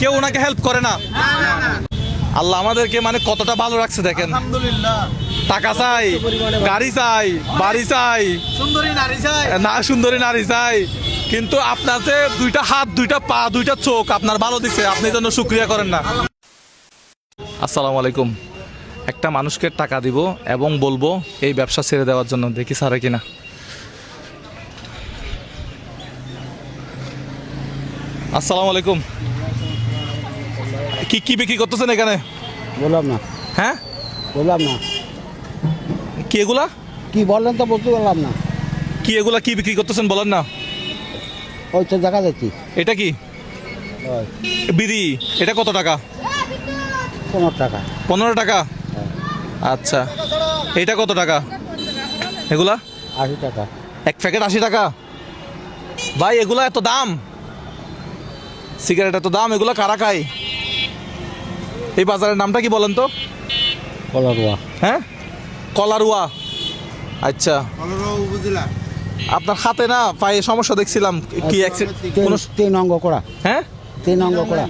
কেউ ওনাকে হেল্প করে না। আল্লাহ আমাদেরকে মানে কতটা ভালো রাখছে দেখেন। টাকা চাই গাড়ি চাই বাড়ি চাই। সুন্দরী নারী চাই। না সুন্দরী নারী চাই। কিন্তু আপনার যে দুইটা হাত দুইটা পা দুইটা চোখ আপনার ভালো দিচ্ছে আপনি জন্য শুক্রিয়া করেন না। আসসালামু আলাইকুম। একটা মানুষকে টাকা দিব এবং বলব এই ব্যবসা ছেড়ে দেওয়ার জন্য দেখি সারে কিনা। আসসালামু আলাইকুম। কি কি বিক্রি করতেছেন এখানে? বললাম না। হ্যাঁ? বললাম না। কি এগুলা? কি বললেন তো বলতে পারলাম না। কি এগুলা কি বিক্রি করতেছেন বলেন না। ওই তো দেখা যাচ্ছি। এটা কি? বিড়ি। এটা কত টাকা? পনেরো টাকা। পনেরো টাকা? আচ্ছা। এটা কত টাকা? এগুলা? আশি টাকা। এক প্যাকেট আশি টাকা? ভাই এগুলা এত দাম? সিগারেট এত দাম? এগুলা কারা খায়? এই বাজারের নামটা কি বলেন তো? কলারোয়া। হ্যাঁ? কলারুয়া। আচ্ছা। বুঝলা আপনার হাতে না পায়ে সমস্যা দেখছিলাম কি accident- তিন তিন অঙ্গ করা। হ্যাঁ? তিন অঙ্গ করা।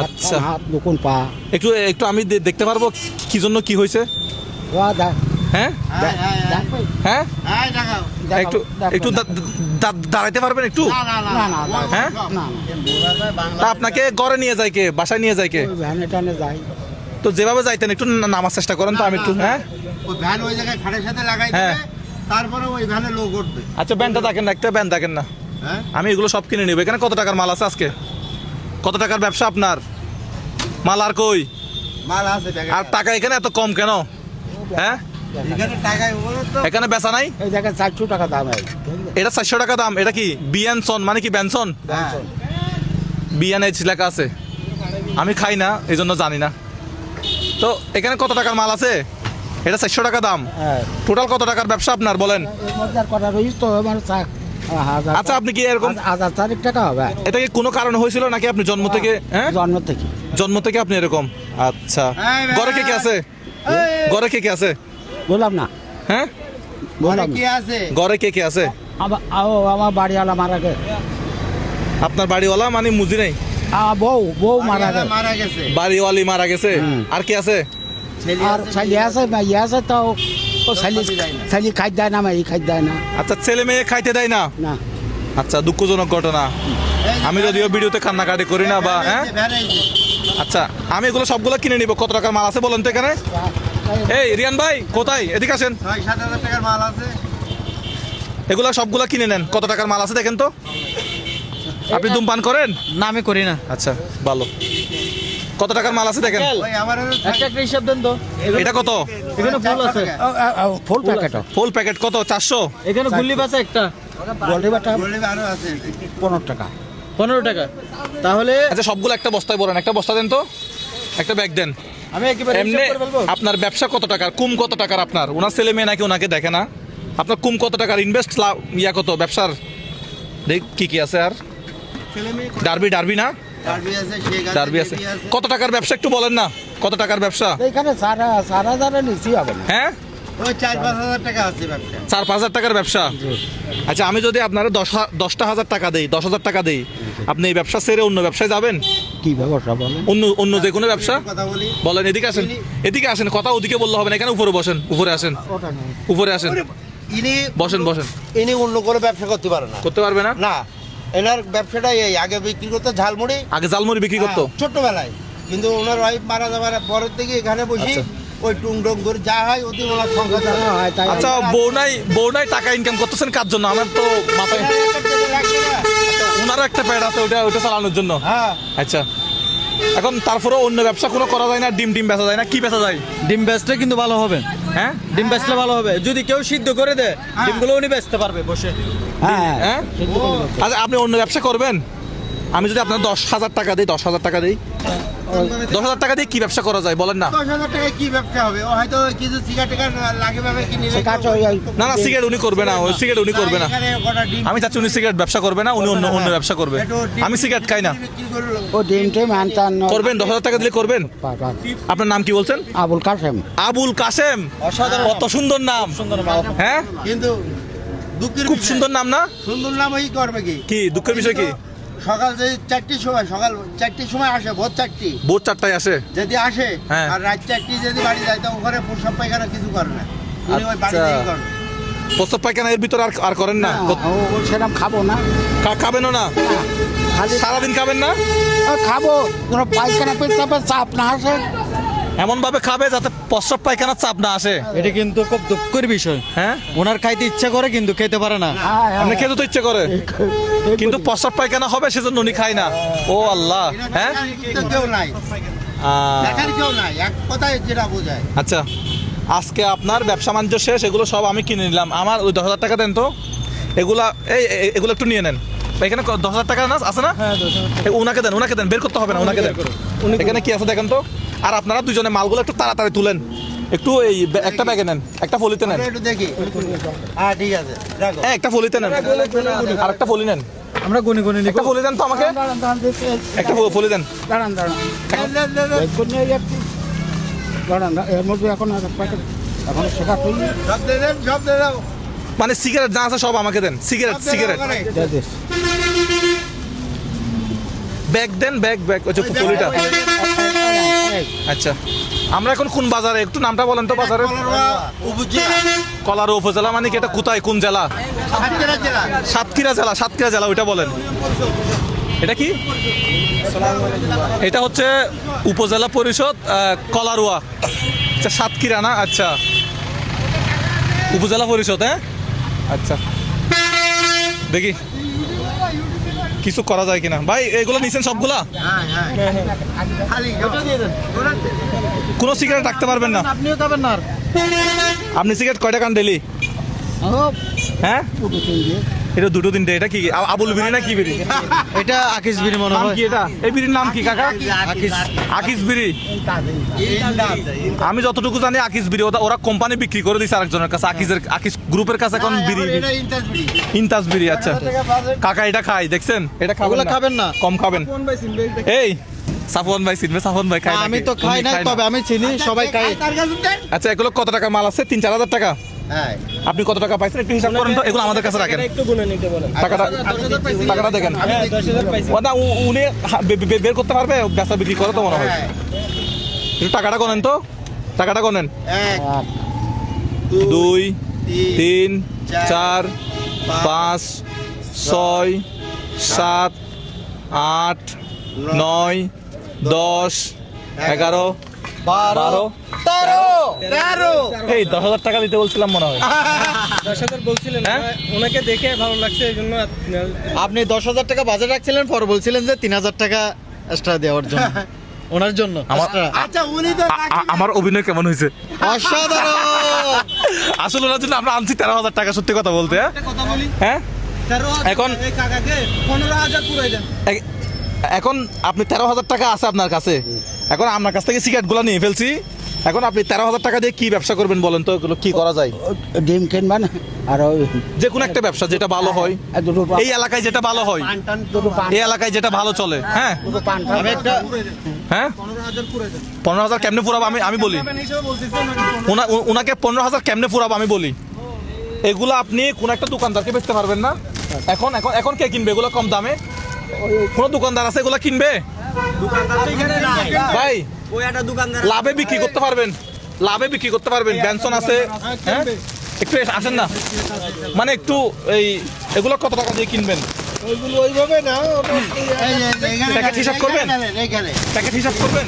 আচ্ছা। হাত দুকুন পা। একটু একটু আমি দেখতে পারব কি জন্য কি হয়েছে? ও দেখ। হ্যাঁ? হ্যাঁ একটু একটু দা- দাঁড়াইতে পারবেন একটু? না না না হ্যাঁ আপনাকে ঘরে নিয়ে যায় কে? বাসায় নিয়ে যায় কে? ওই ভ্যানে টানে যাই তো যেভাবে যাইতেন একটু না- নামার চেষ্টা করেন তো আমি একটু হ্যাঁ? ওই ভ্যান ওই জায়গায় খাটের সাথে লাগাই হ্যাঁ। তারপরে ওই ভ্যানে লোক উঠবে। আচ্ছা ব্যানটা দেখেন না একটা ব্যান দেখেন না। হ্যাঁ? আমি এগুলো সব কিনে নেব। এখানে কত টাকার মাল আছে আজকে? কত টাকার ব্যবসা আপনার? মাল আর কই? মাল আছে আর টাকা এখানে এত কম কেন? হ্যাঁ? এখানে বেচা নাই? এই জায়গায় চারশো টাকা দাম হয় এটা চারশো টাকা দাম। এটা কি বিয়ানসন? মানে কি ব্যানসন? হ্যাঁ। বিয়ান এইচ লেখা আছে। আমি খাই না এই জন্য জানি না। তো এখানে কত টাকার মাল আছে? এটা চারশো টাকা দাম। হ্যাঁ। টোটাল কত টাকার ব্যবসা আপনার বলেন? আচ্ছা আপনি কি এরকম হাজার চারিক টাকা হবে? এটা কি কোনো কারণে হয়েছিল নাকি আপনি জন্ম থেকে হ্যাঁ? জন্ম থেকে। জন্ম থেকে আপনি এরকম? আচ্ছা। ঘরে কে কে আছে? ঘরে কে কে আছে? বললাম না। হ্যাঁ? ঘরে বললাম কি আছে? ঘরে কে কে আছে? আমার বাড়িওয়ালা মারা গেছে। আপনার বাড়িওয়ালা মানে মুজি নেই? বউ বউ মারা গেছে। মারা গেছে। বাড়িওয়ালি মারা গেছে? আর কি আছে? ছেলে আর আছে, ছেলে আছে ইয়ে আছে তো ও ছেলে খাইতে দেয় না। ছেলে খাই দেয় না এই খাই দেয় না। আচ্ছা ছেলে মেয়ে খাইতে দেয় না? না। আচ্ছা দুঃখজনক ঘটনা। আমি যদিও ভিডিওতে কান্নাকাটি করি না বা হ্যাঁ? আচ্ছা আমি এগুলো সবগুলো কিনে নিব। কত টাকার মাল আছে বলেন তো এখানে? এই রিয়ান ভাই কোথায়? এদিকে আসেন। টাকার মাল আছে। এগুলো সবগুলো কিনে নেন। কত টাকার মাল আছে দেখেন তো? আপনি ধূমপান করেন? না আমি করি না। আচ্ছা ভালো। কত টাকার মাল আছে দেখেন? ওই আমার হলো একটা একটা হিসাব দেন তো। এটা কত? এখানে ফুল আছে। ফুল প্যাকেট। ফুল প্যাকেট কত? চারশো? এখানে গুল্লি আছে একটা। পনেরো টাকা। পনেরো টাকা। তাহলে আচ্ছা সবগুলো একটা বস্তায় ভরেন। একটা বস্তা দেন তো। একটা ব্যাগ দেন। আমি একেবারে আপনার ব্যবসা কত টাকার? কুম কত টাকার আপনার? ওনার ছেলে মেয়ে নাকি ওনাকে দেখে না? আপনার কুম কত টাকার? ইনভেস্ট ইয়া কত? ব্যবসার? দেখ কি কি আছে আর? ডারবি ডারবি না? ডারবি আছে কত টাকার ব্যবসা একটু বলেন না কত টাকার ব্যবসা? এইখানে সারা সারা হাজারে নিচি হবে না। হ্যাঁ? চার পাঁচ হাজার টাকার ব্যবসা? আচ্ছা আমি যদি আপনারা দশ দশটা হাজার টাকা দেই দশ হাজার টাকা দেই আপনি এই ব্যবসা ছেড়ে অন্য ব্যবসায় যাবেন? কি ব্যবসা বলেন? অন্য অন্য যে কোনো ব্যবসা? বলেন এদিকে আসেন এদিকে আসেন কথা ওদিকে বললে হবে না এখানে উপরে বসেন উপরে আসেন। উপরে আসেন। ইনি বসেন বসেন। ইনি অন্য করে ব্যবসা করতে পারে না। করতে পারবে না? না। এনার ব্যবসাটাই এই আগে বিক্রি করতো ঝালমুড়ি। আগে ঝালমুড়ি বিক্রি করতো? হ্যাঁ, ছোট্টবেলায়। কিন্তু ওনার ওয়াইফ মারা যাওয়ার পরের থেকে এখানে বসি আচ্ছা। ওই টুং টুং করে যা হয় ওতে ওনার সংখ্যা যা হয় তাই আচ্ছা বউ নাই বউ নাই টাকা ইনকাম করতেছেন কার জন্য? আমার তো মাথায় ওনারও একটা প্যাড আছে ওটা ওটা চালানোর জন্য। হ্যাঁ। আচ্ছা। এখন তারপরে অন্য ব্যবসা কোনো করা যায় না? ডিম ডিম বেচা যায় না? কি বেচা যায়? ডিম বেচলে কিন্তু ভালো হবে। হ্যাঁ? ডিম বেচলে ভালো হবে। যদি কেউ সিদ্ধ করে দেয় ডিমগুলো উনি বেচতে পারবে বসে। হ্যাঁ। হ্যাঁ? আচ্ছা আপনি অন্য ব্যবসা করবেন? আমি যদি আপনার দশ হাজার টাকা দিই দশ হাজার টাকা দিই। দশ হাজার টাকা দিয়ে কি ব্যবসা করা যায় বলেন না। দশ হাজার টাকায় কি ব্যবসা হবে? হয়তো কিছু সিগারেট লাগে না না সিগারেট উনি করবে না ওই সিগারেট উনি করবে না। আমি চাচ্ছি উনি সিগারেট ব্যবসা করবে না উনি অন্য অন্য ব্যবসা করবে। আমি সিগারেট খাই না। ও করবেন? দশ হাজার টাকা দিলে করবেন? আপনার নাম কি বলছেন? আবুল কাসেম আবুল কাসেম অসাধারণ। কত সুন্দর নাম। হ্যাঁ? কিন্তু দুঃখের খুব সুন্দর নাম না? সুন্দর নাম ওই করবে কি? কি দুঃখের বিষয় কি? সকাল যদি চারটির সময় সকাল চারটির সময় আসে ভোর চারটি। ভোর চারটায় আসে? যদি আসে হ্যাঁ। আর রাত চারটি যদি বাড়ি যায় তো ওখানে প্রসাব পায়খানা কিছু করে না। উনি ওই বাড়ি আচ্ছা। করেন। প্রস্তাব পায়খানা এর ভিতরে আর আর করেন না? সেরকম খাব না। খাবেনও না? সারাদিন খাবেন না? খাব কোনো পায়খানা পেছাপে চাপ না আসে। এমন ভাবে খাবে যাতে প্রস্তাব পায়খানার চাপ না আসে? এটা কিন্তু খুব দুঃখের বিষয়। হ্যাঁ? ওনার খাইতে ইচ্ছা করে কিন্তু খেতে পারে না। হ্যাঁ, হ্যাঁ। আপনি খেতে তো ইচ্ছে করে। কিন্তু প্রস্তাব পায়খানা হবে সেজন্য উনি খায় না। ও আল্লাহ হ্যাঁ? কেউ নাই আহ, কেউ নাই এক কথায় যেটা বোঝায় আচ্ছা আজকে আপনার ব্যবসা বাণিজ্য শেষ এগুলো সব আমি কিনে নিলাম। আমার ওই দশ হাজার টাকা দেন তো। এগুলা এই এই- এগুলো একটু নিয়ে নেন। এখানে দশ হাজার টাকা আছে না? ওনাকে দেন ওনাকে দেন বের করতে হবে না ওনাকে দেন। এখানে কি আছে দেখেন তো? আর আপনারা দুজনে মালগুলো একটু তাড়াতাড়ি তুলেন। একটু এই একটা ব্যাগে নেন একটা ফলিতে নেন। একটু দেখি। হ্যাঁ ঠিক আছে। রাখো হ্যাঁ একটা ফলিতে নেন। আর একটা ফলি নেন। আমরা গুনি গুনি একটা ফলি দেন তো আমাকে। একটা ফলি দেন। দাঁড়ান দাঁড়ান। এর মধ্যে এখন এখন সেটা তুই সব দিয়ে দেন সব দিয়ে দাও। মানে সিগারেট যা আছে সব আমাকে দেন। Cigarette cigarette. ব্যাগ দেন ব্যাগ ব্যাগ ওই যে আচ্ছা। আমরা এখন কোন বাজারে? একটু নামটা বলেন তো বাজারে। কলরা উপজেলা মানে কি? এটা কোথায়? কোন জেলা? সাতক্ষীরা জেলা সাতক্ষীরা জেলা, ওইটা বলেন। এটা কি? এটা হচ্ছে উপজেলা পরিষদ কলারুয়া। আচ্ছা সাতক্ষীরা না? আচ্ছা। উপজেলা পরিষদ হ্যাঁ? আচ্ছা। দেখি। কিছু করা যায় কিনা? ভাই এগুলো নিছেন সবগুলা? কোনো সিগারেট রাখতে পারবেন না। আপনিও খাবেন না আপনি সিগারেট কয়টা কান ডেলি হ্যাঁ? এটা দুটো তিনটে এটা কি? আবুল বিড়ি না কি বিড়ি এটা আকিস বিনি মনে হয়। কি এটা? এই বিড়ির নাম কি কাকা? আকিস আকিস বিড়ি আমি যতটুকু জানি আকিস বিড়ি ওরা- ওরা কোম্পানি বিক্রি করে দিছে আরেকজনের কাছে আকিসের আকিস গ্রুপের কাছে এখন বিড়ি ইনতাস বিড়ি আচ্ছা। কাকা এটা খাই দেখছেন? এটা খাবেন না? খাবেন না। কম খাবেন। এই সাফওয়ান ভাই চিনবে সাফওয়ান ভাই খাই আমি তো খাই না। তবে আমি চিনি সবাই খাই আচ্ছা এগুলো কত টাকা মাল আছে? তিন চার হাজার টাকা? হ্যাঁ। আপনি কত টাকা পাইছেন একটু হিসাব করেন তো এগুলো আমাদের কাছে রাখেন। টাকাটা টাকাটা দেখেন। ও না, উ- উনি হা- বে- বে- বের করতে পারবে বেচা বিক্রি করে তো মনে হয়। হ্যাঁ। একটু টাকাটা গনেন তো। টাকাটা গনেন। এক আর দুই তিন চার পাঁচ ছয় সাত আট নয় দশ এগারো বারো তেরো তেরো। এই দশ হাজার টাকা দিতে বলছিলাম মনে হয়। দশ হাজার বলছিলেন হ্যাঁ? ওনাকে দেখে ভালো লাগছে এই জন্য আপনি দশ হাজার টাকা বাজার রাখছিলেন পর বলছিলেন যে তিন হাজার টাকা এক্সট্রা দেওয়ার জন্য। ওনার জন্য। আমার- আচ্ছা উনি তো আমার অভিনয় কেমন হয়েছে? অসাধারণ! আসলে ওনার জন্য আমরা আনছি তেরো হাজার টাকা সত্যি কথা বলতে হ্যাঁ? কথা বলি। হ্যাঁ? এখন- কাকাকে পনেরো হাজার দেন। এখন আপনি তেরো হাজার টাকা আছে আপনার কাছে। এখন আপনার কাছ থেকে সিগারেটগুলো নিয়ে ফেলছি। এখন আপনি তেরো হাজার টাকা দিয়ে কি ব্যবসা করবেন বলেন তো? এগুলো কি করা যায়? ডিম কিনবেন আর যে কোনো একটা ব্যবসা যেটা ভালো হয়। এই এলাকায় যেটা ভালো হয়। এই এলাকায় যেটা ভালো চলে। হ্যাঁ? হ্যাঁ? পনেরো হাজার কেমনে ফুরাবো? আমি আমি বলি। ওনাকে পনেরো- ওনাকে পনেরো হাজার কেমনে ফুরাবো? আমি বলি। এগুলো আপনি কোন একটা দোকানদারকে বেচতে পারবেন না। এখন এখন এখন কে কিনবে? এগুলো কম দামে। কোনো দোকানদার আছে এগুলো কিনবে? ভাই ওই একটা দোকানদার লাভে বিক্রি করতে পারবেন। লাভে বিক্রি করতে পারবেন। বেনসন আছে। হ্যাঁ? একটু আসেন না। মানে একটু এই এগুলো কত টাকা দিয়ে কিনবেন? ওইভাবে না প্যাকেট হিসাব করবেন? প্যাকেট হিসাব করবেন?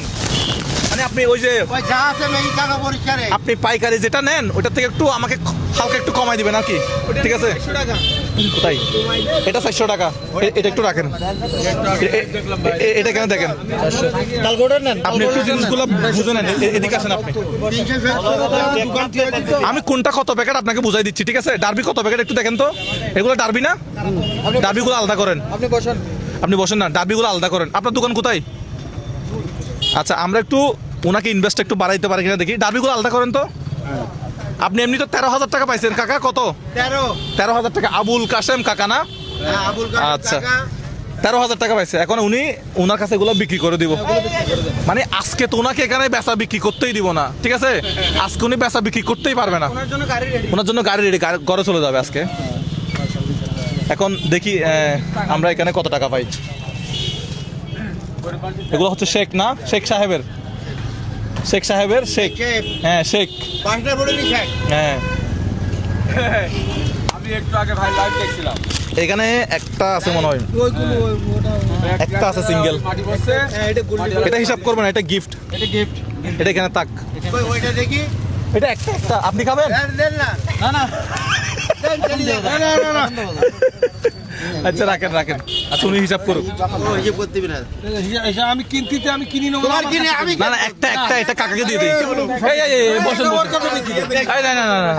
মানে আপনি ওই যে ওই যা আছে এই টাকা পরিষ্কারে। আপনি পাইকারি যেটা নেন ওটা থেকে একটু আমাকে হালকা একটু কমাই দিবেন আর কি ঠিক আছে? কোথায়? এটা চারশো টাকা। এটা একটু রাখেন। এটা কেন দেখেন? আপনি একটু জিনিসগুলো বুঝে নেন। এদিকে আসেন আপনি। আমি কোনটা কত প্যাকেট আপনাকে বুঝাই দিচ্ছি ঠিক আছে? ডারবি কত প্যাকেট একটু দেখেন তো। এগুলো ডার্বি না? ডারবিগুলো আলাদা করেন। আপনি বসেন। আপনি বসেন না ডারবিগুলো আলাদা করেন। আপনার দোকান কোথায়? আচ্ছা আমরা একটু ওনাকে ইনভেস্ট একটু বাড়াইতে পারি কিনা দেখি। ডারবিগুলো আলাদা করেন তো। আপনি এমনি তো তেরো হাজার টাকা পাইছেন কাকা কত? তেরো। তেরো হাজার টাকা। আবুল কাসেম কাকা না? হ্যাঁ, আবুল আচ্ছা। তেরো হাজার টাকা পাইছে। এখন উনি ওনার কাছে এগুলো বিক্রি করে দিব। মানে আজকে তো ওনাকে এখানে বেচা বিক্রি করতেই দিব না ঠিক আছে? আজকে উনি বেচা বিক্রি করতেই পারবে না। ওনার জন্য গাড়ি রেডি গাড়ি ঘরে চলে যাবে আজকে। এখন দেখি আমরা এখানে কত টাকা পাই। এগুলো হচ্ছে শেখ না? শেখ সাহেবের। শেখ সাহেবের শেখ। হ্যাঁ শেখ। পাঁচটা বলে নি শেখ। হ্যাঁ। আমি একটু আগে ভাই লাইভ দেখছিলাম। এখানে একটা আছে মনে হয়। একটা আছে সিঙ্গেল বসছে এটা হিসাব করবেন এটা গিফট এটা গিফট এটা এখানে তাক ওইটা দেখি? এটা একটা একটা। আপনি খাবেন? দেন দেন না। না না। দেন চলে যাবে না, না, না, না। আচ্ছা রাখেন রাখেন। আচ্ছা উনি হিসাব করতে না আমি কিনতে আমি কিনি নেব তোমার কিনে আমি না না একটা একটা এটা কাকাকে দিয়ে দেই এই এই এই বসেন বসেন এই না না না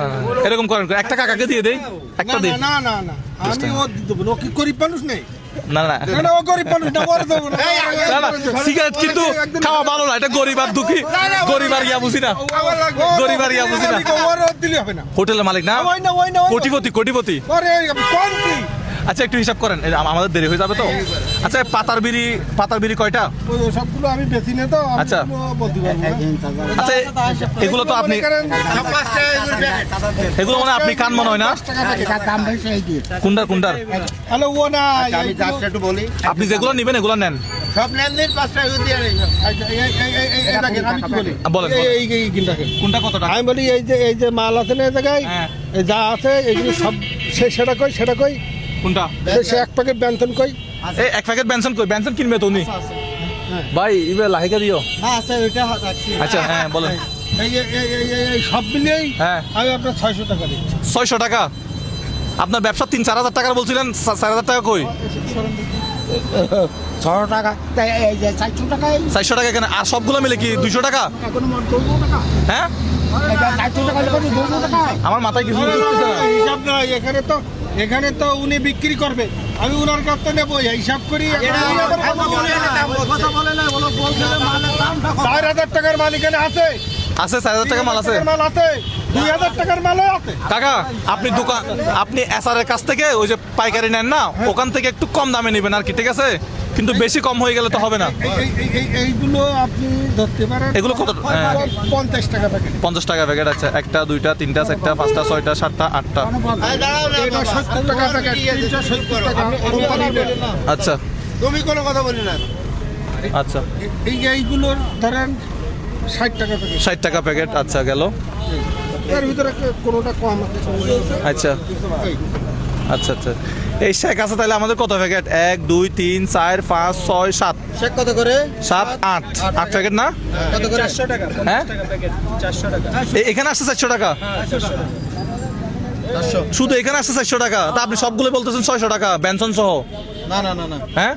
এরকম করেন একটা কাকাকে দিয়ে দেই একটা না না না আমি ও দেবো না। কি গরিব মানুষ নেই না না না, না, ও গরিব মানুষ না ওর দেবো না না না সিগারেট কিন্তু খাওয়া ভালো না এটা গরিব আর দুঃখী গরিব আর ইয়া বুঝি না গরিব আর ইয়া বুঝি না। হোটেলের মালিক না। কোটিপতি কোটিপতি ওরে কোন কি আচ্ছা একটু হিসাব করেন। আমাদের দেরি হয়ে যাবে তো? আচ্ছা পাতার বিড়ি পাতার বিড়ি কয়টা? সবগুলো আমি বেশি নে তো আচ্ছা। আচ্ছা এগুলো তো আপনি এগুলো মানে আপনি কান মনে হয় না? কুন্ডার কুন্ডার। হ্যালো ও না আচ্ছা, আমি চারটা একটু বলি। আপনি যেগুলো নেবেন এগুলো নেন। সব নেন দিন পাঁচটা আচ্ছা, কোনটা কত টাকা? আমি বলি এই যে এই যে মাল আছে না এই জায়গায় হ্যাঁ। যা আছে এগুলো সব সে সেটা কই সেটা কই? কোনটা? সে- এক প্যাকেট ব্যঞ্জন কই? এই এক প্যাকেট বেনসন কই? বেনসন কিনবে তো উনি? ভাই ইবে লাহিকা দিও। না আছে ওইটা রাখছি। আচ্ছা হ্যাঁ বলেন। সব মিলিয়েই হ্যাঁ। আমি আপনার ছয়শো টাকা দিচ্ছি। ছয়শো টাকা? আপনার ব্যবসা তিন চার হাজার টাকার বলছিলেন চার হাজার টাকা কই? ছশো টাকা তাই এই যে চারশো টাকা চারশো টাকা কেন? আর সবগুলো মিলে কি দুইশো টাকা? এখন মন করব টাকা। হ্যাঁ? এটা চারশো টাকা লিখে দুশো টাকা। আমার মাথায় কিছু হিসাব না এখানে তো এখানে তো উনি বিক্রি করবে। আমি উনার কাছ থেকে নেব হিসাব করি। চার হাজার টাকার মালিকানা আছে। আছে চার হাজার টাকা মাল আছে। মাল আছে দুই হাজার টাকার মালও আছে। কাকা আপনি দোকান আপনি এসআর কাছ থেকে ওই যে পাইকারি নেন না ওখান থেকে একটু কম দামে নেবেন আর কি ঠিক আছে? কিন্তু বেশি কম হয়ে গেলে তো হবে না। এই- এই- এই- এই- এইগুলো আপনি ধরতে পারেন এগুলো কত? হ্যাঁ। পঞ্চাশ টাকা প্যাকেট পঞ্চাশ টাকা প্যাকেট আছে একটা দুইটা তিনটা চারটা পাঁচটা ছয়টা সাতটা আটটা। আচ্ছা। তুমি কোনো কথা বলি না। আচ্ছা। এই এইগুলোর ধরেন ষাট টাকা প্যাকেট ষাট টাকা প্যাকেট আচ্ছা গেল। এর ভিতরে কোনোটা কম আছে আচ্ছা। আচ্ছা আচ্ছা। এই শেক আছে তাহলে আমাদের কত প্যাকেট এক দুই তিন চার পাঁচ ছয় সাত। শেক কত করে? সাত আট। আট প্যাকেট না? কত করে? হ্যাঁ? এ- এখানে আসছে চারশো টাকা? চারশো শুধু এখানে আসছে চারশো টাকা? তা আপনি সবগুলো বলতেছেন ছয়শো টাকা বেনসন সহ না না না না। হ্যাঁ?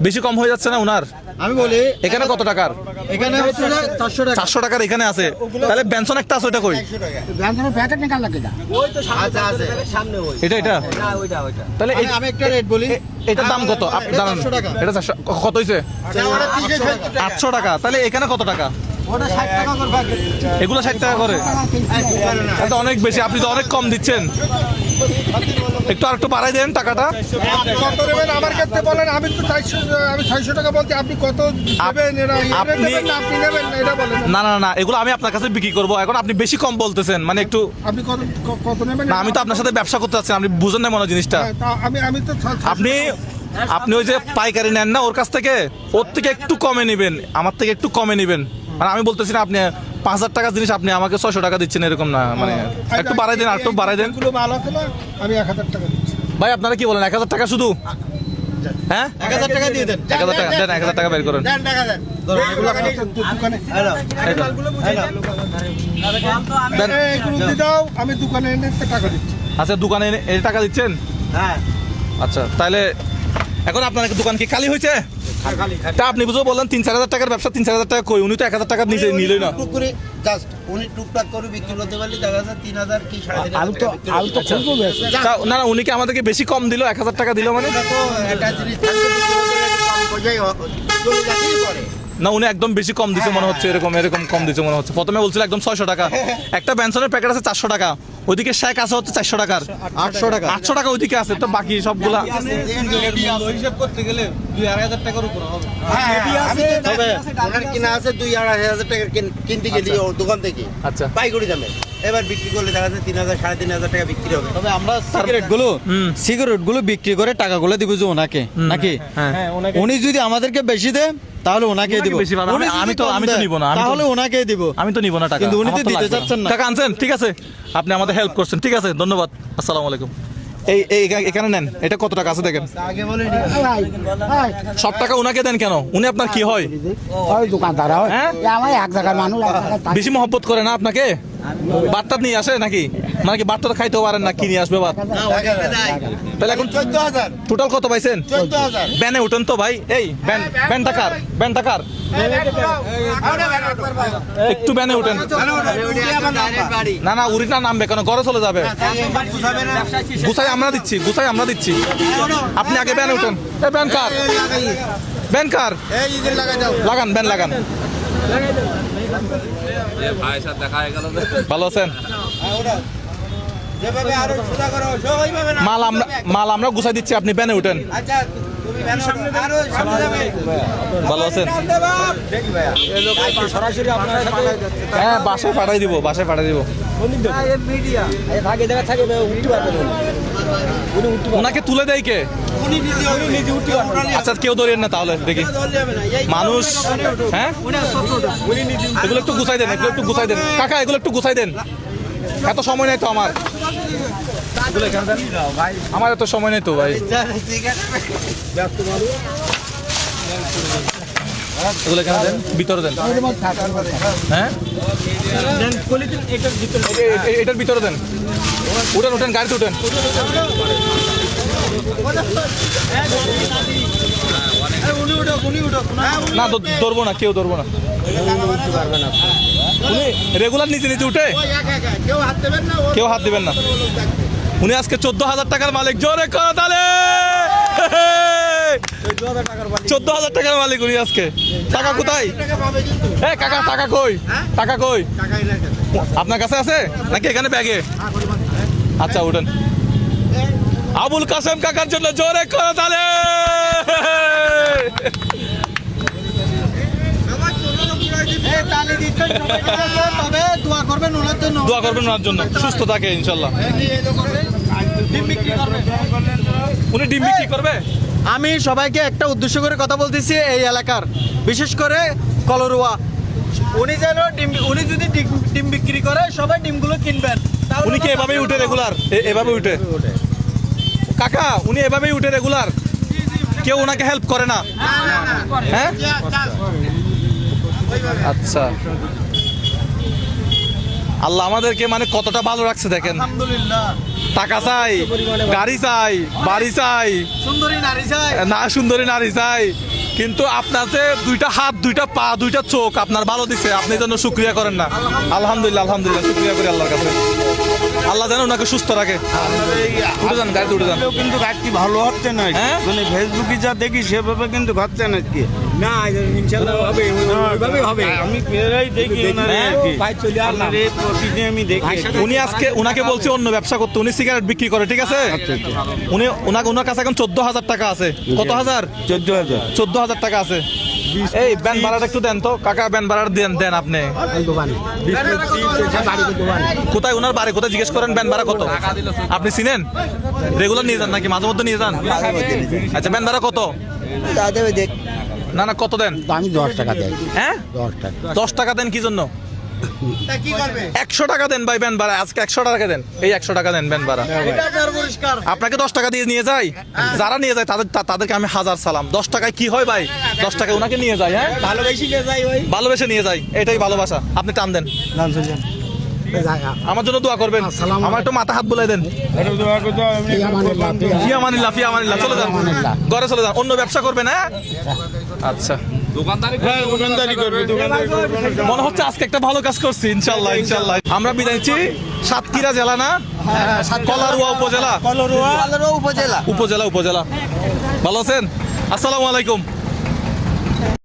বেশি কম হয়ে যাচ্ছে না উনার? আমি বলি এখানে কত টাকার? এখানে হচ্ছে যে চারশো টাকা। চারশো টাকার এখানে আছে। তাহলে বেনসন একটা আছে ওইটা কই? প্যাকেট নিকাল লাগে না আচ্ছা আছে সামনে ওই এটা এটা? না ওইটা ওইটা তাহলে আমি- আমি একটা রেট বলি। এটার দাম কত? আপ- এটা 400 টাকা। এটা চারশো কত হয়েছে ওটা তিনশো সত্তর টাকা। আটশো টাকা। তাহলে এখানে কত টাকা? ওটা ষাট টাকা করে এগুলো ষাট টাকা করে? এটা অনেক বেশি আপনি তো অনেক কম দিচ্ছেন। একটু আর একটু বাড়াই দেন টাকাটা। কত নেবেন? আমার কাছে বলেন আমি তো চারশো আমি ছয়শো টাকা বলতে আপনি কত নেবেন এরা আপনি- নেবেন আপনি এটা বলেন। না না না এগুলো আমি আপনার কাছে বিক্রি করব। এখন আপনি বেশি কম বলতেছেন মানে একটু আপনি কত কত নেবেন? না আমি তো আপনার সাথে ব্যবসা করতে চাচ্ছি আপনি বুঝেন না মনে জিনিসটা। হ্যাঁ, আমি আমি তো আপনি আপনি ওই যে পাইকারি নেন না ওর কাছ থেকে ওর থেকে একটু কমে নেবেন আমার থেকে একটু কমে নেবেন। মানে আমি বলতেছি না আপনি পাঁচ হাজার টাকার জিনিস আপনি আমাকে ছয়শো টাকা দিচ্ছেন এরকম না মানে একটু বাড়াই দেন আর একটু বাড়াই দেন। আমি এক হাজার টাকা দিচ্ছি। ভাই আপনারা কি বলেন এক হাজার টাকা শুধু? হ্যাঁ? এক হাজার টাকা দিয়ে দেন। এক হাজার টাকা দেন এক হাজার টাকা বের করেন। দেন টাকা দেন ধরুন এগুলো দোকানে এই তো। দেন। এই, এগুলো দিয়ে দাও আমি দোকানে টাকা দিচ্ছি। আচ্ছা দোকানে এনে- এই টাকা দিচ্ছেন? হ্যাঁ। আচ্ছা তাহলে এখন আপনার দোকান কি খালি হয়েছে? তা আপনি বুঝে বললেন তিন চার হাজার টাকার ব্যবসা তিন চার হাজার টাকা কই? উনি তো এক হাজার টাকা নিচে নিলই না। জাস্ট উনি টুকটাক করে বিক্রি করতে পারলে দেখা যাচ্ছে তিন হাজার কি সাড়ে তিন হাজার আলু তো টাকা বিক্রি আলু তো করতে খুলবো বেশ তা না না উনি কি আমাদেরকে বেশি কম দিল? এক হাজার টাকা দিল মানে? না উনি একদম বেশি কম দিছে মনে হচ্ছে এরকম এরকম কম দিছে মনে হচ্ছে। প্রথমে বলছিল একদম ছয়শো টাকা। একটা বেনসনের প্যাকেট আছে চারশো টাকা। ওইদিকে শেখ আছে হচ্ছে চারশো টাকার। আটশো টাকা। আটশো টাকা ওইদিকে আছে তো বাকি সবগুলা হিসাব করতে গেলে দুই আড়াই হাজার টাকার উপর হবে কিনা আছে দুই আড়াই হাজার টাকার কিনতে গেলি দোকান থেকে। আচ্ছা। পাইকারি দামে। এবার বিক্রি করলে দেখা যাচ্ছে তিন হাজার সাড়ে তিন হাজার টাকা বিক্রি হবে। তবে আমরা সিগারেটগুলো সিগারেটগুলো বিক্রি করে টাকাগুলো দিব যে ওনাকে নাকি? হ্যাঁ উনি যদি আমাদেরকে বেশি দেয় তাহলে ওনাকে দিব। আমি- তো- কম আমি তো নিব না, আমি তো- তাহলে ওনাকে দিব। আমি তো নিব না টাকা। কিন্তু উনি তো দিতে চাচ্ছেন না। টাকা আনছেন ঠিক আছে। আপনি আমাদের হেল্প করছেন। ঠিক আছে ধন্যবাদ। আসসালামু আলাইকুম। এই এই এখানে নেন। এটা কত টাকা আছে দেখেন? আগে বলে ভাই ভাই সব টাকা উনাকে দেন কেন? উনি আপনার কি হয়? দোকানদার হয়। হ্যাঁ? আমার এক জায়গার মানুষ। বেশি মহব্বত করে না আপনাকে? বাটটা নিয়ে আসে নাকি? মানে কি বাটটা খাইতেও পারেন না কি নিয়ে আসবে বাট তাহলে এখন চোদ্দ হাজার। টোটাল কত পাইছেন? ব্যানে উঠেন তো ভাই। এই ব্যান ব্যান টাকার ব্যান টাকার একটু ব্যানে উঠেন। না না উড়িটা নামবে কেন? ঘরে চলে যাবে। গুছাই আমরা দিচ্ছি গুছাই আমরা দিচ্ছি। আপনি আগে ব্যানে উঠেন। এই ব্যান কার? ব্যান কার? লাগান ব্যান লাগান। ভালো আছেন? যেভাবে আরও সোজা করো সেইভাবে না। মাল আমরা মাল আমরা গুছাই দিচ্ছি আপনি ব্যানে উঠেন। আচ্ছা তুমি সামনে আরও সামনে যাবে। ভালো আছেন? সরাসরি হ্যাঁ বাসায় পাঠাই দিব বাসায় পাঠাই দিব। ভাগে দেখা থাকে উঠতে পারবেন ওনাকে তুলে দেয় কে? আচ্ছা কেউ ধরেন না তাহলে দেখি। মানুষ হ্যাঁ? এগুলো একটু গুছাই দেন এগুলো একটু গুছাই দেন। কাকা এগুলো একটু গুছাই দেন। এত সময় নেই তো আমার। আমার এত সময় নেই তো ভাই। এগুলো দেন ভিতরে দেন। হ্যাঁ? এটার ভিতরে দেন। উঠেন উঠেন গাড়িতে উঠেন। না ধরবো না কেউ ধরবো না। উনি রেগুলার নিচে নিচে উঠে। কেউ হাত দেবেন না। উনি আজকে চোদ্দ হাজার টাকার মালিক। জোরে কর তাহলে চোদ্দ হাজার টাকার মালিক উনি আজকে। টাকা কোথায়? এ কাকা টাকা কই? টাকা কই? আপনার কাছে আছে? নাকি এখানে ব্যাগে? আচ্ছা উঠেন। আবুল কাসেম কাকার জন্য জোরে করো তাহলে তবে দোয়া করবেন ওনার জন্য। সুস্থ থাকে ইনশাল্লাহ। উনি ডিম বিক্রি করবে? আমি সবাইকে একটা উদ্দেশ্য করে কথা বলতেছি এই এলাকার। বিশেষ করে কলরুয়া। উনি যেন ডিম উনি যদি ডিম- বিক্রি করে সবাই ডিমগুলো কিনবেন। উনি কি এভাবেই উঠে রেগুলার এভাবে উঠে। কাকা উনি এভাবেই উঠে রেগুলার কেউ ওনাকে হেল্প করে না? হ্যাঁ? আচ্ছা। আল্লাহ আমাদেরকে মানে কতটা ভালো রাখছে দেখেন। টাকা চাই গাড়ি চাই বাড়ি চাই। সুন্দরী নারী চাই। না সুন্দরী নারী চাই। কিন্তু আপনার যে দুইটা হাত দুইটা পা দুইটা চোখ আপনার ভালো দিছে আপনি যেন সুক্রিয়া করেন না। আলহামদুলিল্লাহ আলহামদুলিল্লাহ সুক্রিয়া করি আল্লাহর কাছে। আল্লাহ যেন ওনাকে সুস্থ রাখে। উঠে যান গাড়িতে উঠে যান। কিন্তু গাড়িটি ভালো হচ্ছে না হ্যাঁ? মানে ফেসবুকে যা দেখি সেভাবে কিন্তু ঘটছে না কি না হবে আমি প্রায় দেখি ওনারে। হ্যাঁ? আর কি। ভাই চলে আসলাম। আপনার প্রতিদিন আমি দেখি। উনি আজকে উনাকে বলছি অন্য ব্যবসা করতে। উনি সিগারেট বিক্রি করে ঠিক আছে? উনি ওনাকে ওনার কাছে এখন চোদ্দ হাজার টাকা আছে। কত হাজার? চোদ্দ হাজার। চোদ্দ হাজার টাকা আছে। এই ব্যান ভাড়াটা একটু দেন তো। কাকা ব্যান ভাড়াটা দেন দেন আপনি। কোথায় ওনার বাড়ি? কোথায়? জিজ্ঞেস করেন ব্যান ভাড়া কত? আপনি চিনেন? রেগুলার নিয়ে যান নাকি? মাঝে মধ্যে নিয়ে যান? আচ্ছা ব্যান ভাড়া কত? না না কত দেন? আমি দশ টাকা দেন হ্যাঁ? দশ টাকা। দশ টাকা দেন কি জন্য? তা কি করবে? একশো টাকা দেন ভাই ব্যান ভাড়া আজকে একশো টাকা দেন। এই একশো টাকা দেন ব্যান ভাড়া। এটা আপনার পরিষ্কার। আপনাকে দশ টাকা দিয়ে নিয়ে যাই? যারা নিয়ে যায় তাদের তাদেরকে আমি হাজার সালাম। দশ টাকায় কি হয় ভাই? দশ টাকায় ওনাকে নিয়ে যায় হ্যাঁ? ভালোবেসে নিয়ে যাই ভালোবেসে নিয়ে যায় এটাই ভালোবাসা। আপনি টান দেন। আমার জন্য দোয়া করবেন। আমার একটু মাথা হাত বুলাই দেন। ফিয়ামানিল্লাহ, ফিয়া- ফিয়া মানিল্লা ফিয়া মানিল্লা চলে যান। ঘরে চলে যান। অন্য ব্যবসা করবেন হ্যাঁ? আচ্ছা। হ্যাঁ দোকানদারি করবে দোকানদারি করবে না। মনে হচ্ছে আজকে একটা ভালো কাজ করছি ইনশাল্লাহ ইনশাল্লাহ। আমরা বিদায় সাতক্ষীরা জেলা না? কলারুয়া উপজেলা? কলরুয়া উপজেলা। উপজেলা উপজেলা। ভালো আছেন? আসসালামু আলাইকুম।